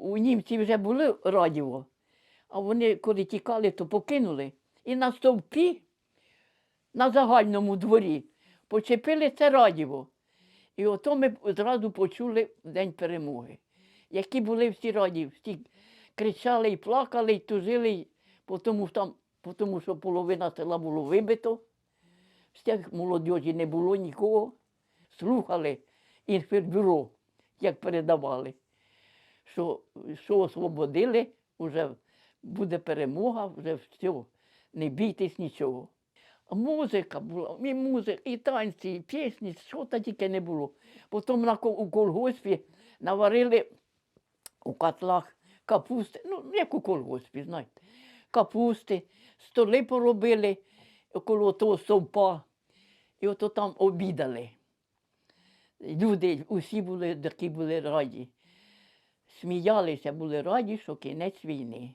у німців вже були радіо, а вони, коли тікали, то покинули. І на стовпі, на загальному дворі, почепили це радіо. І ото ми одразу почули День перемоги. Які були всі раді, всі кричали і плакали, і тужили, тому, там, тому, що половина села було вибито. Тих молодіжі не було нікого. Слухали інформбюро, як передавали, що, що освободили, вже буде перемога, вже все, не бійтесь нічого. Музика була, і музика, і танці, і пісні, що та тільки не було. Потім на, у колгоспі наварили у котлах капусти, ну, як у колгоспі, знаєте, капусти, столи поробили коло того совпа, і ото там обідали. Люди усі були такі були раді. Сміялися, були раді, що кінець війни.